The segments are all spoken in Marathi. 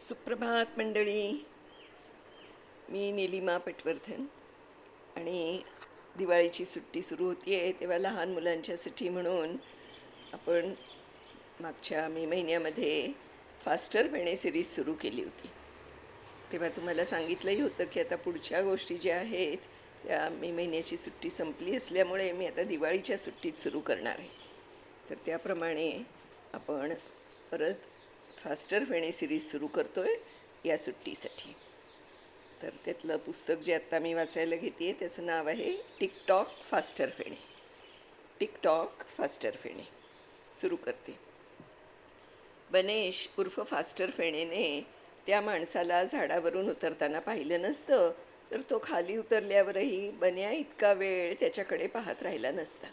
सुप्रभात मंडळी. मी निलिमा पटवर्धन आणि दिवाळीची सुट्टी सुरू होती आहे तेव्हा लहान मुलांच्यासाठी म्हणून आपण मागच्या मे महिन्यामध्ये फास्टर पेणे सिरीज सुरू केली होती. तेव्हा तुम्हाला सांगितलंही होतं की आता पुढच्या गोष्टी ज्या आहेत त्या मे महिन्याची सुट्टी संपली असल्यामुळे मी आता दिवाळीच्या सुट्टीत सुरू करणार आहे. तर त्याप्रमाणे आपण परत फास्टर फेणे सिरीज सुरू करतो आहे या सुट्टीसाठी. तर त्यातलं पुस्तक जे आत्ता मी वाचायला घेते आहे त्याचं नाव आहे TikTok faster Fene. TikTok faster Fene. सुरू करते. बनेश उर्फ फास्टर फेणेने त्या माणसाला झाडावरून उतरताना पाहिलं नसतं तर तो खाली उतरल्यावरही बन्या इतका वेळ त्याच्याकडे पाहत राहिला नसता.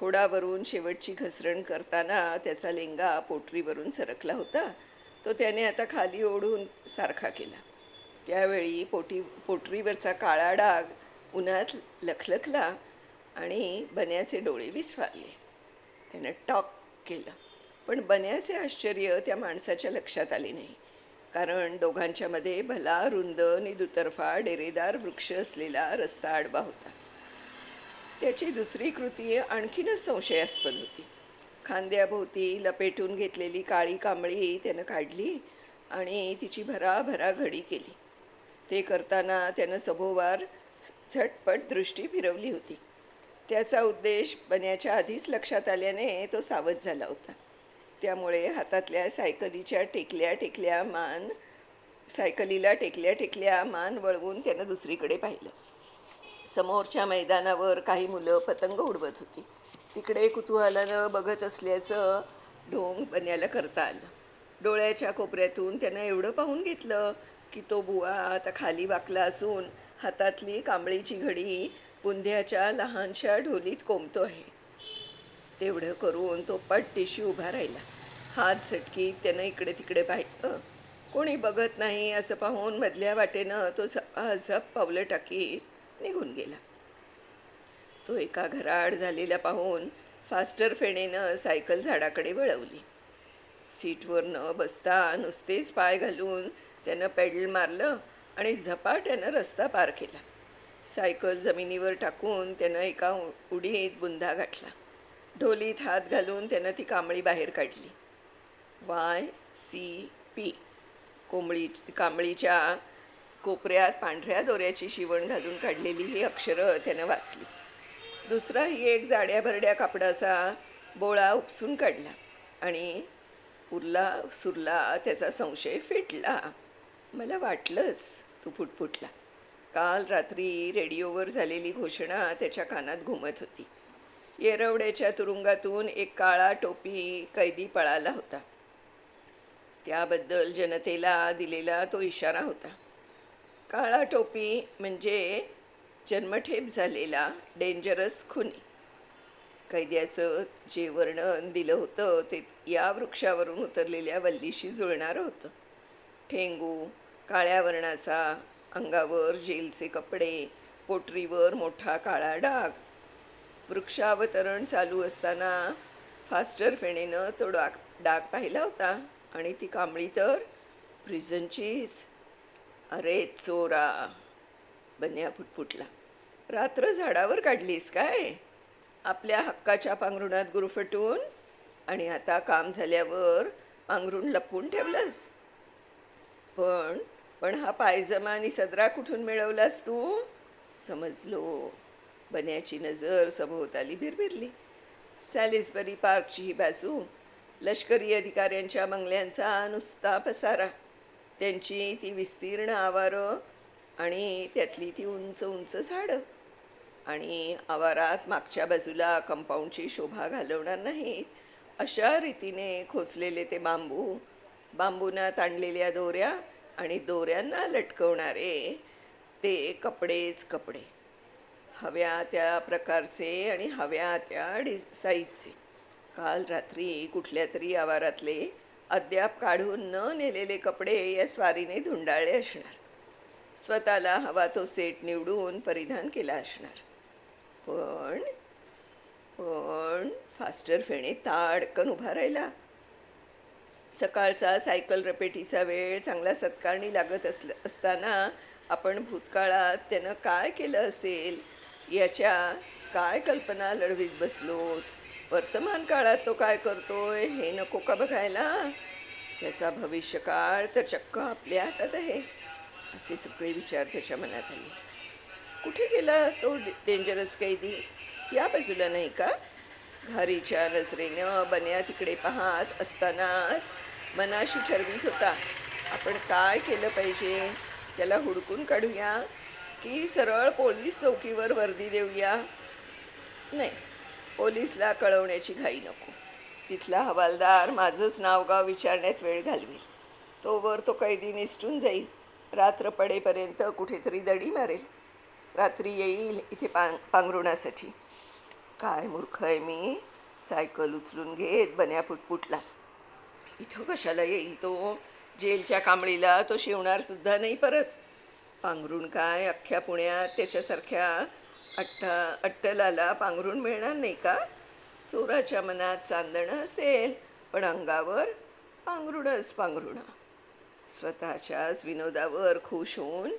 खोडावरून शेवटची घसरण करताना त्याचा लेंगा पोटरीवरून सरकला होता. तो त्याने आता खाली ओढून सारखा केला. त्यावेळी पोटी पोटरीवरचा काळा डाग उन्हात लखलखला आणि बन्याचे डोळे विस्फारले. त्यानं टॉक केलं. पण बन्याचे आश्चर्य त्या माणसाच्या लक्षात आले नाही. कारण दोघांच्यामध्ये भला रुंद निदुतर्फा दुतर्फा डेरेदार वृक्ष असलेला रस्ता आडवा होता. त्याची दुसरी कृती आणखीनच संशयास्पद होती. खांद्याभोवती लपेटून घेतलेली काळी कांबळी त्यानं काढली आणि तिची भराभरा घडी केली. ते करताना त्यानं सभोवार झटपट दृष्टी फिरवली होती. त्याचा उद्देश बन्याच्या आधीच लक्षात आल्याने तो सावध झाला होता. त्यामुळे हातातल्या सायकलीच्या टेकल्या टेकल्या मान सायकलीला टेकल्या टेकल्या मान वळवून त्यानं दुसरीकडे पाहिलं. समोरच्या मैदानावर काही मुलं पतंग उडवत होती. तिकडे कुतूहलानं बघत असल्याचं ढोंग बन्याला करता आलं. डोळ्याच्या कोपऱ्यातून त्यानं एवढं पाहून घेतलं की तो बुवा आता खाली वाकला असून हातातली कांबळीची घडी बुंध्याच्या लहानशा ढोलीत कोंबतो आहे. तेवढं करून तो पटटिशी उभा राहिला. हात झटकीत त्यानं इकडे तिकडे पाहिलं. कोणी बघत नाही असं पाहून मधल्या वाटेनं तो झप पावलं टाकीत निघून गेला. तो एका घराआड झालेला पाहून फास्टर फेणेनं सायकल झाडाकडे वळवली. सीटवर न बसता नुसतेच पाय घालून त्यानं पेडल मारलं आणि झपाट्यानं रस्ता पार केला. सायकल जमिनीवर टाकून त्यानं एका उडीत बुंदा गाठला. ढोलीत हात घालून त्यानं ती कांबळी बाहेर काढली. वाय सी पी कोंबळी कांबळीच्या कोपऱ्यात पांढऱ्या दोऱ्याची शिवण घालून काढलेली ही अक्षरं त्यानं वाचली. दुसरा ही एक जाड्या भरड्या कापडाचा बोळा उपसून काढला आणि उरला सुरला त्याचा संशय फेटला. मला वाटलंच तू फुटफुटला. काल रात्री रेडिओवर झालेली घोषणा त्याच्या कानात घुमत होती. येरवड्याच्या तुरुंगातून एक काळा टोपी कैदी पळाला होता. त्याबद्दल जनतेला दिलेला तो इशारा होता. काळा टोपी म्हणजे जन्मठेप झालेला डेंजरस खुनी. कैद्याचं जे वर्णन दिलं होतं ते या वृक्षावरून उतरलेल्या वल्लीशी जुळणारं होतं. ठेंगू काळ्या वर्णाचा अंगावर जेलचे कपडे पोटरीवर मोठा काळा डाग. वृक्षावतरण चालू असताना फास्टर फेणेनं तो डाग डाग पाहिला होता आणि ती कांबळी तर प्रिझनचीच अरे चोरा. बन्या फुटफुटला रात्र झाडावर काढलीस काय? आपल्या हक्काच्या पांघरुणात गुरफटून आणि आता काम झाल्यावर पांघरुण लपवून ठेवलंस. पण पण हा पायजमा आणि सदरा कुठून मिळवलास तू? समजलो. बन्याची नजर सभोवताली भिरभिरली. सॅलिसबरी पार्कची ही बाजू लष्करी अधिकाऱ्यांच्या बंगल्यांचा नुसता पसारा. त्यांची ती विस्तीर्ण आवारं आणि त्यातली ती उंच उंच झाडं. आणि आवारात मागच्या बाजूला कंपाऊंडची शोभा घालवणार नाहीत. अशा रीतीने खोचलेले ते बांबू बांबूना ताणलेल्या दोऱ्या आणि दोऱ्यांना लटकवणारे ते कपडेच कपडे. हव्या त्या प्रकारचे आणि हव्या त्या डि साईजचे काल रात्री कुठल्या तरी आवारातले अद्याप काढून न नेलेले कपडे या स्वारीने धुंडाळले असणार. स्वतःला हवा तो सेट निवडून परिधान केला असणार. पण पण फास्टर फेणे ताडकन उभा राहिला. सकाळचा सायकल रपेटीचा वेळ चांगला सत्कारणी लागत असलं असताना आपण भूतकाळात त्यानं काय केलं असेल याच्या काय कल्पना लढवीत बसलोत? वर्तमान काळात तो काय करतोय हे नको का बघायला? त्याचा भविष्यकाळ तर चक्क आपल्या हातात आहे असे सगळे विचार त्याच्या मनात आले. कुठे गेला तो डेंजरस कैदी? या बाजूला नाही का? घारीच्या नजरेनं बन्या तिकडे पाहत असतानाच मनाशी ठरवीत होता आपण काय केलं पाहिजे? त्याला हुडकून काढूया की सरळ पोलीस चौकीवर वर्दी देऊया? नाही. पोलीसला कळवण्याची घाई नको. तिथला हवालदार माझंच नावगाव विचारण्यात वेळ घालवेल. तोवर तो कैदी निसटून जाईल. रात्र पडेपर्यंत कुठेतरी दडी मारेल. रात्री येईल इथे पां पांघरुणासाठी. काय मूर्ख आहे मी? सायकल उचलून घेत बन्या पुटपुटला इथं कशाला येईल तो? जेलच्या कांबळीला तो शिवणार सुद्धा नाही परत. पांघरुण काय अख्ख्या पुण्यात त्याच्यासारख्या अट्टा अट्टलाला पांघरून मिळणार नाही का? चोराच्या मनात चांदणं असेल पण अंगावर पांघरुणच पांघरुणं. स्वतःच्याच विनोदावर खुश होऊन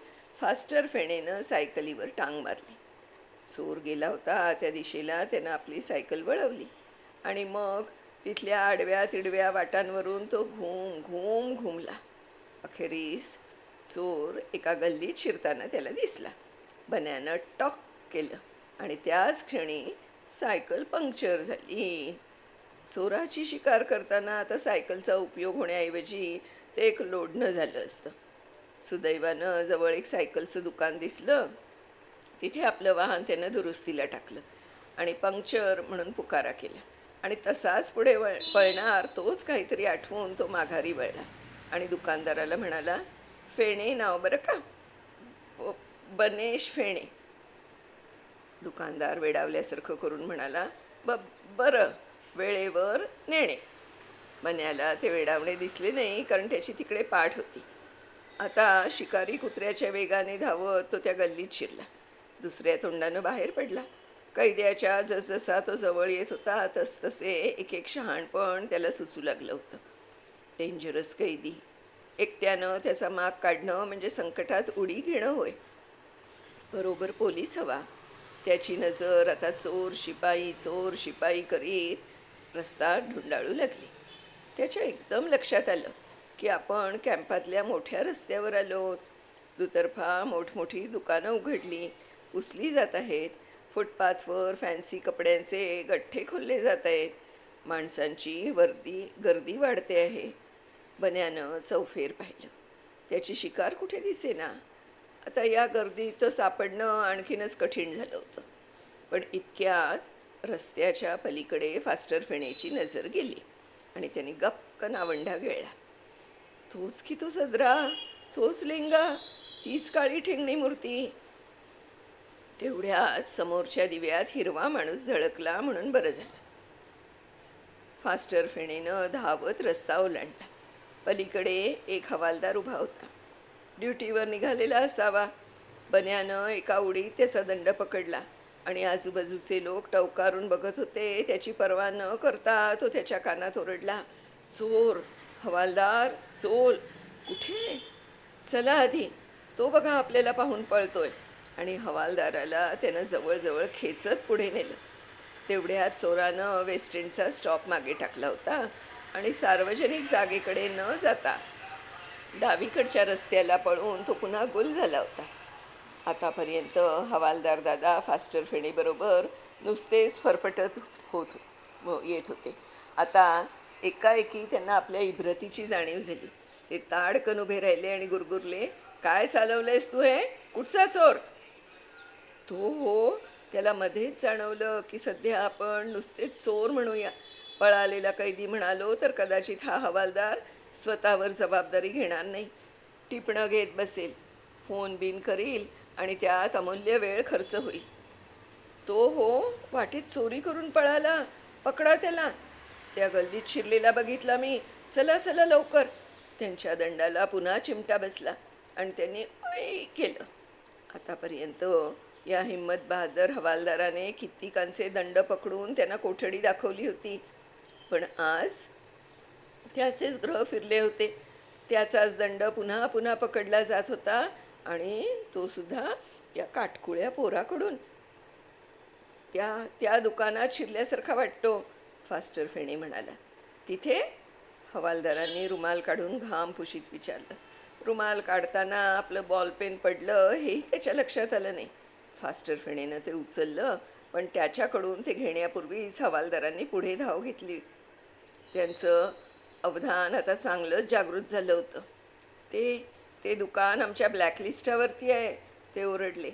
फास्टर फेणेनं सायकलीवर टांग मारली. चोर गेला होता त्या दिशेला त्यानं आपली सायकल वळवली. आणि मग तिथल्या आडव्या तिडव्या वाटांवरून तो घुम घुम घुमला. अखेरीस चोर एका गल्लीत शिरताना त्याला दिसला. बन्यानं टॉक केलं. आणि त्याच क्षणी सायकल पंक्चर झाली. चोराची शिकार करताना आता सायकलचा उपयोग होण्याऐवजी ते एक लोढणं झालं असतं. सुदैवानं जवळ एक सायकलचं दुकान दिसलं. तिथे आपलं वाहन त्यानं दुरुस्तीला टाकलं आणि पंक्चर म्हणून पुकारा केला. आणि तसाच पुढे वळ पळणार तोच काहीतरी आठवून तो माघारी वळला. आणि दुकानदाराला म्हणाला फेणे नाव बरं का? बनेश फेणे. दुकानदार वेडावल्यासारखं करून म्हणाला ब बरं वेळेवर नेणे. मन्याला ते वेडावणे दिसले नाही कारण त्याची तिकडे पाठ होती. आता शिकारी कुत्र्याच्या वेगाने धावत तो त्या गल्लीत शिरला. दुसऱ्या तोंडानं बाहेर पडला. कैद्याच्या जसजसा तो जवळ येत होता तसतसे एक एक शहाणपण त्याला सुचू लागलं होतं. डेंजरस कैदी. एकट्यानं त्याचा माग काढणं म्हणजे संकटात उडी घेणं होय. बरोबर पोलीस हवा. त्याची नजर आता चोर शिपाई चोर शिपाई करीत रस्ता ढुंडाळू लागली. त्याच्या एकदम लक्षात आलं की आपण कॅम्पातल्या मोठ्या रस्त्यावर आलो. दुतर्फा मोठमोठी दुकानं उघडली पुसली जात आहेत. फुटपाथवर फॅन्सी कपड्यांचे गठ्ठे खोलले जात आहेत. माणसांची वर्दी गर्दी वाढते आहे. बन्यानं चौफेर पाहिलं. त्याची शिकार कुठे दिसेना? आता या गर्दीत सापडणं आणखीनच कठीण झालं होतं. पण इतक्यात रस्त्याच्या पलीकडे फास्टर फेण्याची नजर गेली आणि त्याने गप्प नावंडा गिळला तोच की तो सदरा? तोच लेंगा? तीच काळी ठेंगणी मूर्ती? तेवढ्यात समोरच्या दिव्यात हिरवा माणूस झळकला म्हणून बरं झालं. फास्टर फेणेनं धावत रस्ता ओलांडला. पलीकडे एक हवालदार उभा होता. ड्युटीवर निघालेला असावा. बन्यानं एका उडीत त्याचा दंड पकडला. आणि आजूबाजूचे लोक टवकारून बघत होते. त्याची पर्वा न करता तो त्याच्या कानात ओरडला चोर हवालदार चोल कुठे? चला आधी. तो बघा आपल्याला पाहून पळतोय. आणि हवालदाराला त्यानं जवळजवळ खेचत पुढे नेलं. तेवढ्यात चोरानं वेस्ट एंडचा स्टॉप मागे टाकला होता. आणि सार्वजनिक जागेकडे न जाता डावीकडच्या रस्त्याला पळून तो पुन्हा गुल झाला होता. आतापर्यंत हवालदार दादा फास्टर फेणीबरोबर नुसतेच फरफटत होत येत होते. आता एकाएकी त्यांना आपल्या इब्रतीची जाणीव झाली. ते ताडकन उभे राहिले आणि गुरगुरले काय चालवलंयस तू हे? कुठचा चोर? तो हो त्याला मध्येच जाणवलं की सध्या आपण नुसते चोर म्हणूया. पळालेला कैदी म्हणालो तर कदाचित हा हवालदार स्वतःवर जबाबदारी घेणार नाही. टिपणं घेत बसेल फोन बिन करील आणि त्यात अमूल्य वेळ खर्च होईल. तो हो वाटेत चोरी करून पळाला पकडा त्याला. त्या गल्लीत शिरलेला बघितला मी. चला चला लवकर. त्यांच्या दंडाला पुन्हा चिमटा बसला आणि त्यांनी ऐ केलं. आतापर्यंत या हिम्मत बहादर हवालदाराने कित्येकांचे दंड पकडून त्यांना कोठडी दाखवली होती. पण आज त्याचेच ग्रह फिरले होते. त्याचाच दंड पुन्हा पुन्हा पकडला जात होता आणि तो सुद्धा या काटकुळ्या पोराकडून. त्या त्या दुकानात शिरल्यासारखा वाटतो फास्टर फेणे म्हणाला. तिथे हवालदारांनी रुमाल काढून घाम पुशीत विचारलं. रुमाल काढताना आपलं बॉलपेन पडलं हेही त्याच्या लक्षात आलं नाही. फास्टर फेणेनं ते उचललं पण त्याच्याकडून ते घेण्यापूर्वीच हवालदारांनी पुढे धाव घेतली. त्यांचं अवधान आता चांगलंच जागृत झालं होतं. ते ते दुकान आमच्या ब्लॅकलिस्टावरती आहे ते ओरडले.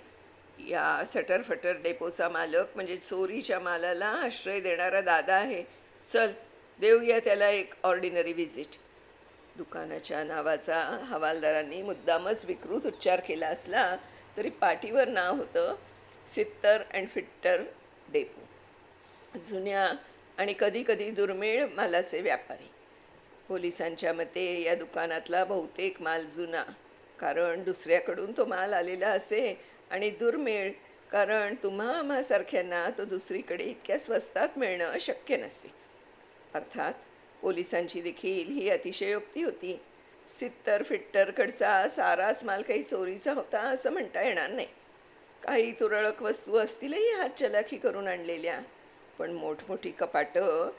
या सटर फटर डेपोचा मालक म्हणजे चोरीच्या मालाला आश्रय देणारा दादा आहे. चल देऊया त्याला एक ऑर्डिनरी व्हिजिट दुकानाच्या नावाचा हवालदारांनी मुद्दामच विकृत उच्चार केला असला तरी पाठीवर नाव होतं सित्तर अँड फिट्टर डेपो. जुन्या आणि कधीकधी दुर्मिळ मालाचे व्यापारी. पोलिसांच्या मते या दुकानातला बहुतेक माल जुना कारण दुसऱ्याकडून तो माल आलेला असे आणि दुर्मिळ कारण तुम्हा आम्हासारख्यांना तो दुसरीकडे इतक्या स्वस्तात मिळणं शक्य नसते अर्थात पोलिसांची देखील ही अतिशयोक्ती होती. सित्तर फिट्टरकडचा साराच माल काही चोरीचा होता असं म्हणता येणार नाही. काही तुरळक वस्तू असतीलही हात चलाखी करून आणलेल्या. पण मोठमोठी कपाटं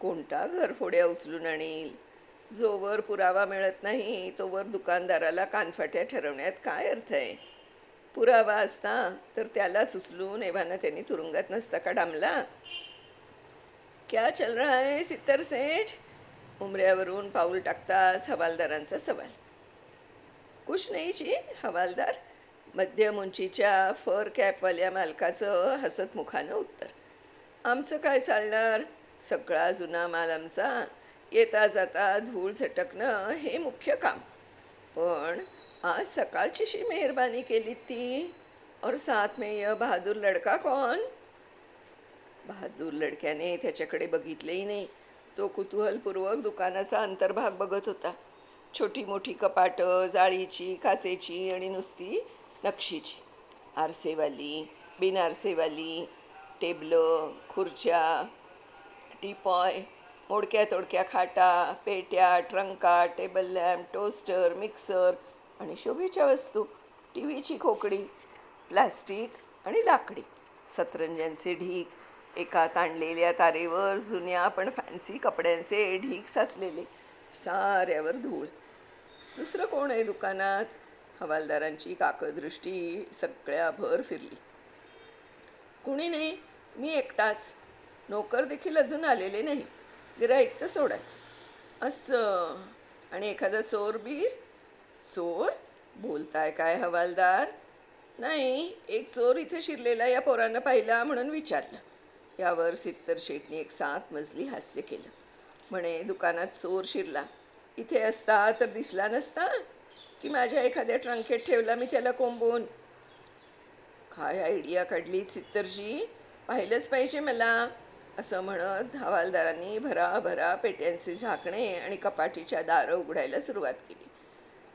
कोणता घरफोड्या उचलून आणील? जोवर पुरावा मिळत नाही तोवर दुकानदाराला कानफाट्या ठरवण्यात काय अर्थ आहे? पुरावा असता तर त्यालाच उचलून एव्हाना त्यांनी तुरुंगात नसता का डांबला? क्या चल रहा है सित्तर सेठ? उमऱ्यावरून पाऊल टाकताच हवालदारांचा सवाल. कुछ नाही जी हवालदार. मध्यम उंचीच्या फर कॅपवाल्या मालकाचं हसत मुखानं उत्तर. आमचं काय चालणार? सगळा जुना माल आमचा येता जाता धूळ झटकणं हे मुख्य काम. पण आज सकाळचीशी मेहरबानी केली ती. और साथ में यह बहादूर लड़का कौन बहादूर लडक्याने त्याच्याकडे बघितलेही नाही. तो कुतूहलपूर्वक दुकानाचा अंतर्भाग बघत होता. छोटी मोठी कपाटं जाळीची काचेची आणि नुसती नक्षीची. आरसेवाली बिनआरसेवाली टेबलं खुर्च्या टीपॉय मोडक्या तोडक्या खाटा पेट्या ट्रंका टेबल लॅम्प टोस्टर मिक्सर आणि शोभेच्या वस्तू टी व्हीची खोकडी प्लास्टिक आणि लाकडी. सतरंजांचे ढीक एका ताणलेल्या तारेवर जुन्या पण फॅन्सी कपड्यांचे ढीक साचलेले साऱ्यावर धूळ. दुसरं कोण आहे दुकानात? हवालदारांची काकदृष्टी सगळ्या भर फिरली. कुणी नाही? मी एकटाच. नोकर देखील अजून आलेले नाहीत गिराईक तर सोडाच असं. आणि एखादा चोर बीर चोर? बोलताय काय हवालदार? नाही एक चोर इथे शिरलेला या पोरानं पाहिला म्हणून विचारलं. यावर सित्तर शेटने एक सात मजली हास्य केलं. म्हणे दुकानात चोर शिरला. इथे असता तर दिसला नसता? की माझ्या एखाद्या ट्रंकेत ठेवला मी त्याला कोंबून? काय आयडिया काढली सित्तरजी? पाहिलंच पाहिजे मला असं म्हणत हवालदारांनी भराभरा पेट्यांचे झाकणे आणि कपाटीच्या दारं उघडायला सुरुवात केली.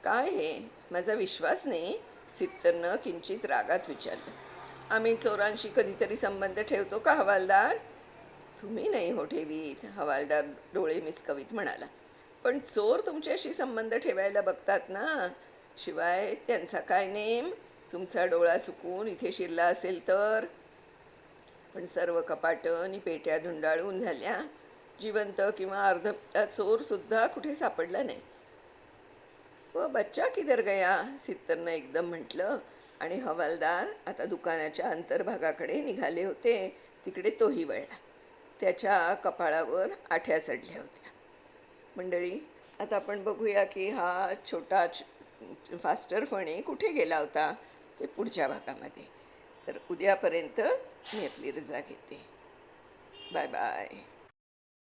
काय हे? माझा विश्वास नाही? सित्तरनं किंचित रागात विचारलं. आम्ही चोरांशी कधीतरी संबंध ठेवतो का हवालदार? तुम्ही नाही हो ठेवीत हवालदार डोळे मिसकवीत म्हणाला. पण चोर तुमच्याशी संबंध ठेवायला बघतात ना? शिवाय त्यांचा काय नेम? तुमचा डोळा चुकून इथे शिरला असेल तर? पण सर्व कपाटं आणि पेट्या धुंडाळून झाल्या. जिवंत किंवा अर्ध चोरसुद्धा कुठे सापडला नाही. व बच्चा किधर गया? सित्तरनं एकदम म्हटलं. आणि हवालदार आता दुकानाच्या अंतर्भागाकडे निघाले होते. तिकडे तोही वळला. त्याच्या कपाळावर आठ्या चढल्या होत्या. मंडळी आता आपण बघूया की हा छोटा फास्टर फणे कुठे गेला होता? ते पुढच्या भागामध्ये. तर उद्यापर्यंत मी आपली रजा घेते. Bye bye.